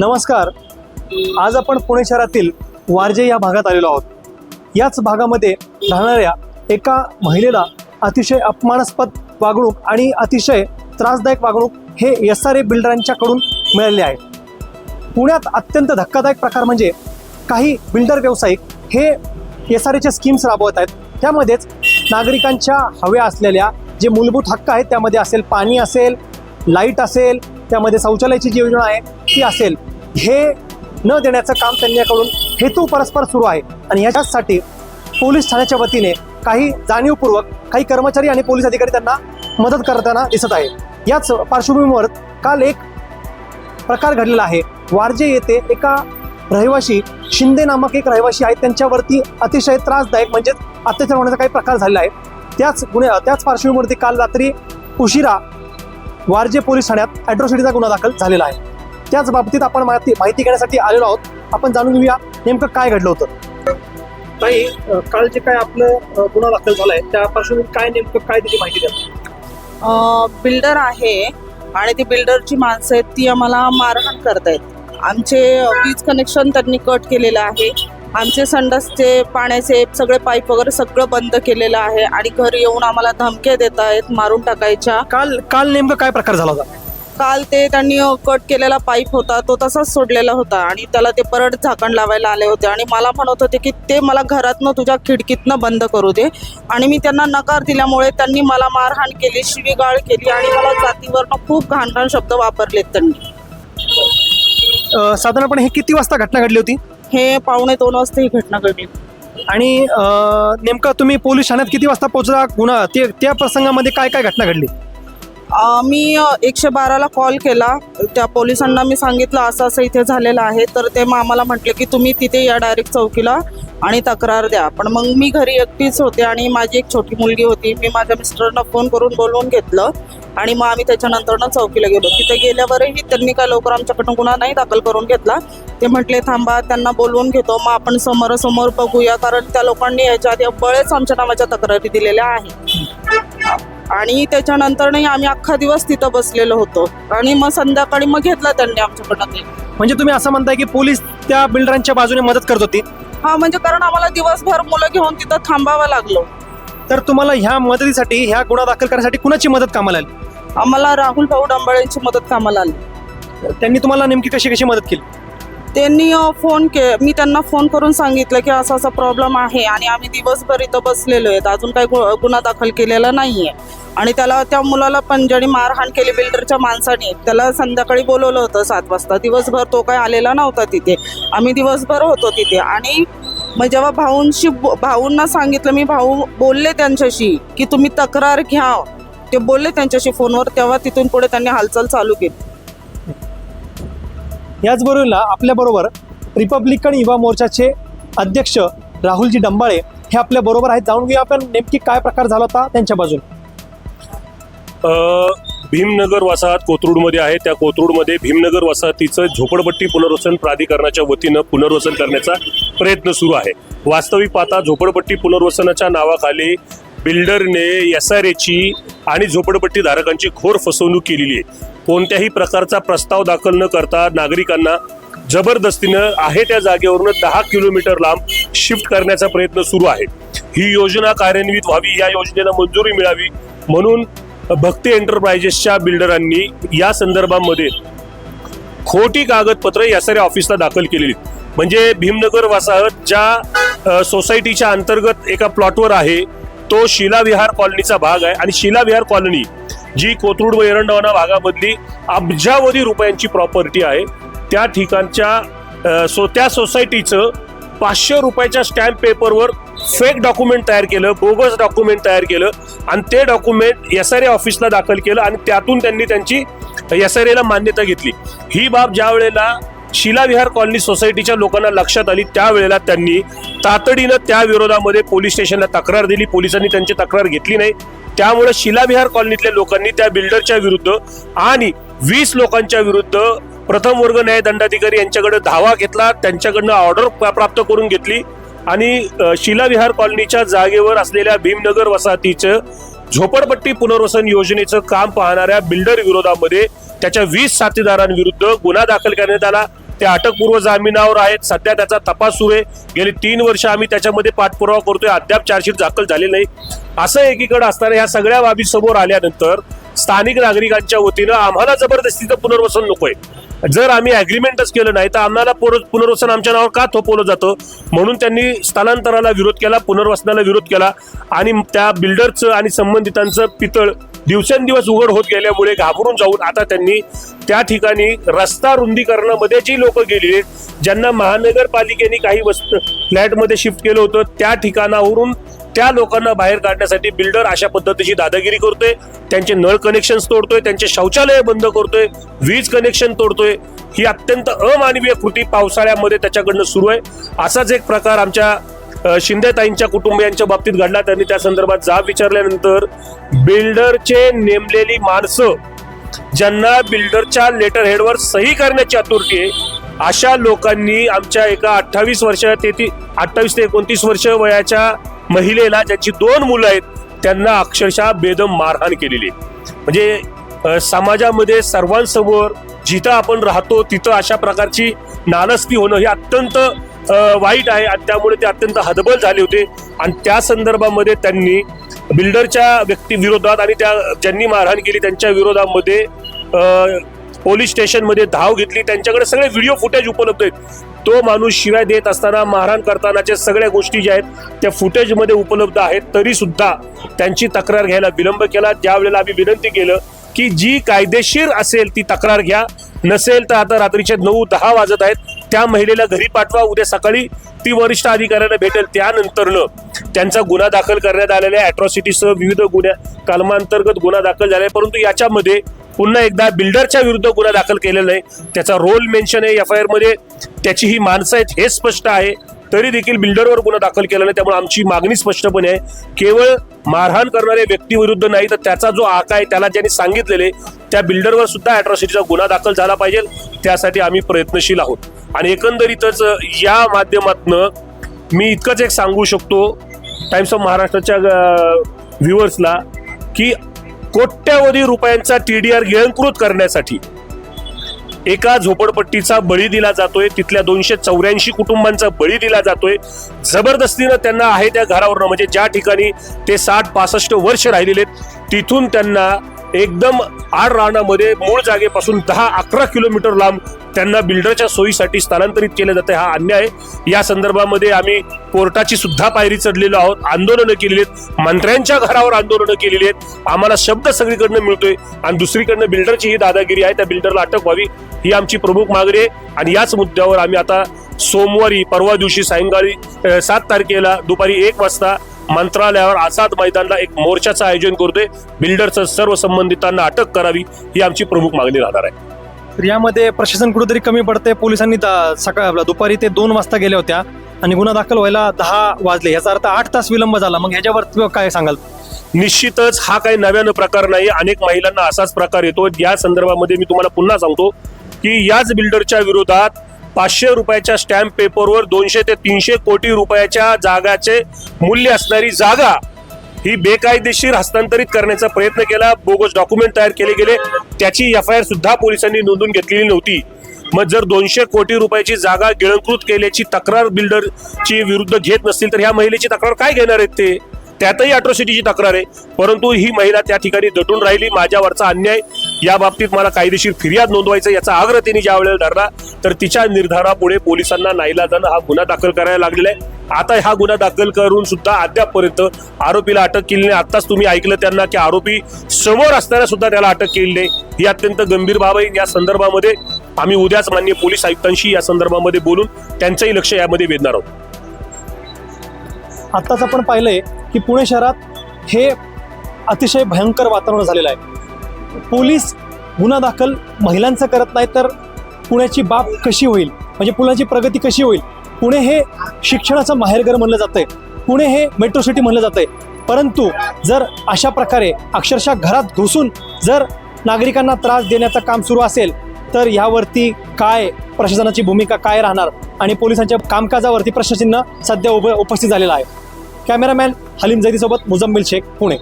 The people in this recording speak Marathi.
नमस्कार. आज आपण पुणे शहरातील वारजे या भागात आलेलो आहोत. याच भागामध्ये राहणाऱ्या एका महिलेला अतिशय अपमानास्पद वागणूक आणि अतिशय त्रासदायक वागणूक हे एस आर ए बिल्डरांच्याकडून मिळाले आहे. पुण्यात अत्यंत धक्कादायक प्रकार म्हणजे काही बिल्डर व्यावसायिक हे एस आर एच्या स्कीम्स राबवत आहेत. त्यामध्येच नागरिकांच्या हव्या असलेल्या जे मूलभूत हक्क आहेत त्यामध्ये असेल पाणी असेल लाइट असेल त्यामध्ये शौचालयाची जी योजना आहे ती असेल. हे न देण्याचं काम त्यांच्याकडून हेतू परस्पर सुरू आहे. आणि याच्याचसाठी पोलीस ठाण्याच्या वतीने काही जाणीवपूर्वक काही कर्मचारी आणि पोलीस अधिकारी त्यांना मदत करताना दिसत आहे याच पार्श्वभूमीवर काल एक प्रकार घडलेला आहे. वारजे येथे एका रहिवाशी शिंदे नामक एक रहिवाशी आहेत. त्यांच्यावरती अतिशय त्रासदायक म्हणजेच अत्याचार होण्याचा काही प्रकार झालेला आहे. त्याच गुन्हे त्याच पार्श्वभूमीवरती काल रात्री उशिरा वारजे पोलीस ठाण्यात ॲट्रॉसिटीचा गुन्हा दाखल झालेला आहे. त्याच बाबतीत आपण माहिती माहिती घेण्यासाठी आलेलो आहोत. आपण जाणून घेऊया नेमकं काय घडलं होतं. ताई काल जे काय आपलं गुन्हा दाखल झालाय त्या पार्श्वभूमीवर काय नेमकं काय त्याची माहिती द्या बिल्डर आहे आणि ती बिल्डरची माणसं आहेत ती आम्हाला मारहाण करतायत. आमचे वीज कनेक्शन त्यांनी कट केलेलं आहे. आमचे संडासचे पाण्याचे सगळे पाईप वगैरे सगळं बंद केलेलं आहे आणि घरी येऊन आम्हाला धमक्या देत आहेत मारून टाकायच्या. काल काल नेमकं काय प्रकार झाला होता? काल ते त्यांनी कट केलेला पाईप होता तो तसाच सोडलेला होता आणि त्याला ते परत झाकण लावायला आले होते आणि मला म्हणत होते की ते मला घरातनं तुझ्या खिडकीतनं बंद करू दे. आणि मी त्यांना नकार दिल्यामुळे त्यांनी मला मारहाण केली शिवीगाळ केली आणि मला जातीवरनं खूप घाण घाण शब्द वापरलेत त्यांनी. अ, साधारणपणे हे किती वाजता घटना घडली होती? हे पावणे दोन वाजता ही घटना घडली. आणि अ, नेमकं तुम्ही पोलीस ठाण्यात किती वाजता पोहोचला गुन्हा ते त्या प्रसंगामध्ये काय काय घटना घडली? मी एकशे बाराला कॉल केला. त्या पोलिसांना मी सांगितलं असं असं इथे झालेलं आहे. तर ते मग आम्हाला म्हटले की तुम्ही तिथे या डायरेक्ट चौकीला आणि तक्रार द्या. पण मग मी घरी एकटीच होते आणि माझी एक छोटी मुलगी होती. मी माझ्या मिस्टरांना फोन करून बोलवून घेतलं आणि मग आम्ही त्याच्यानंतरनं चौकीला गेलो. तिथे गेल्यावरही त्यांनी काय लवकर आमच्याकडून गुन्हा नाही दाखल करून घेतला. ते म्हटले थांबा त्यांना बोलवून घेतो. मग आपण समोरासमोर बघूया. कारण त्या लोकांनी याच्या आधी बळेच आमच्या नावाच्या तक्रारी दिलेल्या आहेत. आणि त्याच्यानंतरही आम्ही अख्खा दिवस तिथं बसलेलो होतो. आणि मग संध्याकाळी मग घेतला त्यांनी आमच्याकडनं ते म्हणजे तुम्ही असं म्हणताय की पोलीस त्या बिल्डरांच्या बाजूने मदत करत होती? हा म्हणजे कारण आम्हाला दिवसभर मुलं घेऊन तिथं थांबावं लागलो. तर तुम्हाला ह्या मदतीसाठी ह्या गुन्हा दाखल करण्यासाठी कुणाची मदत कामाला आली? आम्हाला राहुल भाऊ डांबळेंची मदत कामाला आली. त्यांनी तुम्हाला नेमकी कशी कशी मदत केली? त्यांनी फोन के मी त्यांना फोन करून सांगितलं की असा असा प्रॉब्लेम आहे आणि आम्ही दिवसभर इथं बसलेलो आहेत. अजून काही गु- गुन्हा दाखल केलेला नाही आहे आणि त्याला त्या मुलाला पण ज्याने मारहाण केली बिल्डरच्या माणसाने त्याला संध्याकाळी बोलवलं होतं सात वाजता. दिवसभर तो काय आलेला नव्हता तिथे. आम्ही दिवसभर होतो तिथे. आणि मग जेव्हा भाऊंशी भाऊंना सांगितलं मी भाऊ बोलले त्यांच्याशी की तुम्ही तक्रार घ्या. ते बोलले त्यांच्याशी फोनवर तेव्हा तिथून पुढे त्यांनी हालचाल चालू केली. याचबरोबर आपल्याबरोबर रिपब्लिकन युवा मोर्चाचे अध्यक्ष राहुलजी डंबाळे हे आपल्या बरोबर आहेत. जाणून घेऊया आपण नेमकी काय प्रकार झाला होता त्यांच्या बाजून. भीमनगर वसाहत कोथरूडमध्ये आहे. त्या कोथरूडमध्ये भीमनगर वसाहतीचं झोपडपट्टी पुनर्वसन प्राधिकरणाच्या वतीनं पुनर्वसन करण्याचा प्रयत्न सुरू आहे. वास्तविक पाहता झोपडपट्टी पुनर्वसनाच्या नावाखाली बिल्डरने एस आर एची आणि झोपडपट्टी धारकांची घोर फसवणूक केलेली आहे. कोणत्याही प्रकारचा प्रस्ताव दाखल न करता नागरिकांना जबरदस्तीनं आहे त्या जागेवरून दहा किलोमीटर लांब शिफ्ट करण्याचा प्रयत्न सुरू आहे. ही योजना कार्यान्वित व्हावी या योजनेला मंजुरी मिळावी म्हणून भक्ती एंटरप्राइजेसच्या बिल्डरांनी या संदर्भामध्ये खोटी कागदपत्र एस आर ऑफिसला दाखल केलेली म्हणजे भीमनगर वसाहत ज्या सोसायटीच्या अंतर्गत एका प्लॉटवर आहे तो शिलाविहार कॉलनीचा भाग आहे. आणि शिलाविहार कॉलनी जी कोथरूड व एरंडवाना भागामधली अब्जावधी रुपयांची प्रॉपर्टी आहे. त्या ठिकाणच्या सो त्या सोसायटीचं पाचशे रुपयाच्या स्टॅम्प पेपरवर फेक डॉक्युमेंट तयार केलं बोगस डॉक्युमेंट तयार केलं आणि ते डॉक्युमेंट एस आर ए ऑफिसला दाखल केलं आणि त्यातून त्यांनी त्यांची एस आर एला मान्यता घेतली. ही बाब ज्या वेळेला शिलाविहार कॉलनी सोसायटीच्या लोकांना लक्षात आली. त्यावेळेला त्यांनी तातडीनं त्या विरोधामध्ये पोलीस स्टेशनला तक्रार दिली. पोलिसांनी त्यांची तक्रार घेतली नाही. त्यामुळे शिलाविहार कॉलनीतल्या लोकांनी त्या बिल्डरच्या विरुद्ध आणि वीस लोकांच्या विरुद्ध प्रथम वर्ग न्याय दंडाधिकारी यांच्याकडे धावा घेतला. त्यांच्याकडनं ऑर्डर प्राप्त करून घेतली. आणि शिलाविहार कॉलनीच्या जागेवर असलेल्या भीमनगर वसाहतीचं झोपडपट्टी पुनर्वसन योजनेचं काम पाहणाऱ्या बिल्डर विरोधामध्ये त्याच्या वीस साथीदारांविरुद्ध गुन्हा दाखल करण्यात आला. ते अटकपूर्व जामिनावर आहेत. सध्या त्याचा तपास सुरू आहे. गेली तीन वर्ष आम्ही त्याच्यामध्ये पाठपुरावा करतोय. अद्याप चार्जशीट दाखल झालेली नाही. असं एकीकडे असताना ह्या सगळ्या बाबी समोर आल्यानंतर स्थानिक नागरिकांच्या वतीनं आम्हाला जबरदस्तीचं पुनर्वसन नकोय. जर आम्ही अग्रीमेंटच केलं नाही तर आम्हाला पुर- पुनर्वसन आमच्या नावावर का थोपवलं जातं? म्हणून त्यांनी स्थलांतराला विरोध केला पुनर्वसनाला विरोध केला. आणि त्या बिल्डरचं आणि संबंधितांचं पितळ दिवसेंदिवस उघड होत गेल्यामुळे घाबरून जाऊन आता त्यांनी त्या ठिकाणी रस्ता रुंदीकरणामध्ये जी लोक गेली आहेत ज्यांना महानगरपालिकेने काही वस्त फ्लॅटमध्ये शिफ्ट केलं होतं त्या ठिकाणावरून त्या लोकांना बाहेर काढण्यासाठी बिल्डर अशा पद्धतीची दादागिरी करतोय त्यांचे नळ कनेक्शन तोडतोय त्यांचे शौचालय बंद करतोय वीज कनेक्शन तोडतोय. ही अत्यंत अमानवीय कृती पावसाळ्यामध्ये त्याच्याकडनं सुरू आहे. असाच एक प्रकार आमच्या शिंदेताईंच्या कुटुंबियांच्या बाबतीत घडला. त्यांनी त्या संदर्भात जाब विचारल्यानंतर बिल्डरचे नेमलेली माणसं ज्यांना बिल्डरच्या लेटर हेडवर सही करण्याची आतुरती आहे अशा लोकांनी आमच्या एका अठ्ठावीस वर्ष ते ती अठ्ठावीस ते एकोणतीस वर्ष वयाच्या महिलेला ज्याची दोन मुलं आहेत त्यांना अक्षरशः बेदम मारहाण केलेली म्हणजे समाजामध्ये सर्वांसमोर जिथं आपण राहतो तिथं अशा प्रकारची नालस्ती होणं हे अत्यंत वाईट आहे आणि त्यामुळे ते अत्यंत हतबल झाले होते. आणि त्या संदर्भामध्ये त्यांनी बिल्डरच्या व्यक्तीविरोधात आणि त्या ज्यांनी मारहाण केली त्यांच्या विरोधामध्ये पोलीस स्टेशनमध्ये धाव घेतली. त्यांच्याकडे सगळे व्हिडिओ फुटेज उपलब्ध आहेत. तो माणूस शिवाय देत असताना मारहाण करतानाच्या सगळ्या गोष्टी ज्या आहेत त्या फुटेजमध्ये उपलब्ध आहेत. तरी सुद्धा त्यांची तक्रार घ्यायला विलंब केला. ज्यावेळेला आम्ही विनंती केलं की जी कायदेशीर असेल ती तक्रार घ्या. नसेल तर आता रात्रीचे नऊ दहा वाजत आहेत. त्या महिलेला घरी पाठवा. उद्या सकाळी ती वरिष्ठ अधिकाऱ्यांना भेटेल. त्यानंतरनं त्यांचा गुन्हा दाखल करण्यात आलेल्या अॅट्रॉसिटीसह विविध गुन्ह्या कलमांतर्गत गुन्हा दाखल झाला आहे. परंतु याच्यामध्ये पुन्हा एकदा बिल्डरच्या विरुद्ध गुन्हा दाखल केलेला आहे त्याचा रोल मेन्शन आहे. एफ आय आरमध्ये त्याची ही माणसं आहेत हे स्पष्ट आहे. तरी देखील बिल्डरवर गुन्हा दाखल केला नाही. त्यामुळे आमची मागणी स्पष्टपणे आहे. केवळ मारहाण करणाऱ्या व्यक्तीविरुद्ध नाही तर त्याचा जो आका आहे त्याला ज्यांनी सांगितलेले त्या बिल्डरवर सुद्धा अॅट्रॉसिटीचा गुन्हा दाखल झाला पाहिजे. त्यासाठी आम्ही प्रयत्नशील आहोत. आणि एकंदरीतच या माध्यमातनं मी इतकंच एक सांगू शकतो टाइम्स ऑफ महाराष्ट्राच्या व्ह्युअर्सला की कोट्यावधी रुपयांचा टी डी आर गिळंकृत करण्यासाठी एका झोपडपट्टीचा बळी दिला जातोय. तिथल्या दोनशे चौऱ्याऐंशी कुटुंबांचा बळी दिला जातोय. जबरदस्तीनं त्यांना आहे त्या घरावरनं. म्हणजे ज्या ठिकाणी ते साठ पासष्ट वर्ष राहिलेले आहेत तिथून त्यांना एकदम आड रानामध्ये मूळ जागेपासून दहा अकरा किलोमीटर लांब त्यांना बिल्डरच्या सोयीसाठी स्थलांतरित केलं जाते. हा अन्याय. आहे. या संदर्भामध्ये आम्ही कोर्टाची सुद्धा पायरी चढलेलो आहोत. आंदोलनं केलेली आहेत. मंत्र्यांच्या घरावर आंदोलनं केलेली आहेत. आम्हाला शब्द सगळीकडनं मिळतोय. आणि दुसरीकडनं बिल्डरची ही दादागिरी आहे. त्या बिल्डरला अटक व्हावी ही आमची प्रमुख मागणी आहे. आणि याच मुद्द्यावर आम्ही आता सोमवारी परवा दिवशी सायंकाळी सात तारखेला दुपारी एक वाजता मंत्रालयावर आझाद मैदानला एक मोर्चाचं आयोजन करतोय. बिल्डरचं सर्व संबंधितांना अटक करावी ही आमची प्रमुख मागणी राहणार आहे. तर यामध्ये प्रशासन कुठेतरी कमी पडते पोलिसांनी सकाळ आपला दुपारी ते दोन वाजता गेल्या होत्या आणि गुन्हा दाखल व्हायला दहा वाजले. याचा अर्थ आठ तास विलंब झाला. मग ह्याच्यावर तुम्ही काय सांगाल? निश्चितच हा काही नव्यानं प्रकार नाही. अनेक महिलांना असाच प्रकार येतो. या संदर्भामध्ये मी तुम्हाला पुन्हा सांगतो की याच बिल्डरच्या विरोधात पाचशे रुपयाच्या स्टॅम्प पेपरवर दोनशे ते तीनशे कोटी रुपयाच्या जागाचे मूल्य असणारी जागा ही बेकायदेशीर हस्तांतरित करण्याचा प्रयत्न केला. बोगस डॉक्युमेंट तयार केले गेले. त्याची एफ आय आर सुद्धा पोलिसांनी नोंदून घेतलेली नव्हती. मग जर दोनशे कोटी रुपयाची जागा गिळंकृत केल्याची तक्रार बिल्डरची विरुद्ध घेत नसतील तर ह्या महिलेची तक्रार काय घेणार आहेत ते? त्यातही अट्रॉसिटीची तक्रार आहे. परंतु ही महिला त्या ठिकाणी दटून राहिली. माझ्यावरचा अन्याय या बाबतीत मला कायदेशीर फिर्याद नोंदवायचं याचा आग्रह तिने ज्या वेळेला धरला तर तिच्या निर्धारापुढे पोलिसांना नाईलाजानं हा गुन्हा दाखल करायला लागलेला आहे. आता हा गुन्हा दाखल करून सुद्धा अद्यापपर्यंत आरोपीला अटक केली नाही. आताच तुम्ही ऐकलं त्यांना की आरोपी समोर असताना सुद्धा त्याला अटक केली नाही. ही अत्यंत गंभीर बाब आहे. या संदर्भामध्ये आम्ही उद्याच मान्य पोलीस आयुक्तांशी या संदर्भामध्ये बोलून त्यांचंही लक्ष यामध्ये वेधणार आहोत. आत्ताच आपण पाहिलंय की पुणे शहरात हे अतिशय भयंकर वातावरण झालेलं आहे. पोलीस गुन्हा दाखल महिलांचं करत नाही तर पुण्याची बाब कशी होईल? म्हणजे पुण्याची प्रगती कशी होईल? पुणे हे शिक्षणाचं माहेरघर म्हणलं जातंय. पुणे हे मेट्रो सिटी म्हणलं जातंय. परंतु जर अशा प्रकारे अक्षरशः घरात घुसून जर नागरिकांना त्रास देण्याचं काम सुरू असेल तर यावरती काय प्रशासनाची भूमिका काय राहणार? आणि पोलिसांच्या कामकाजावरती प्रशासनानं सध्या उभ उपस्थित झालेलं आहे. कॅमेरामॅन हलीम जैदीसोबत मुजम्मिल शेख पुणे.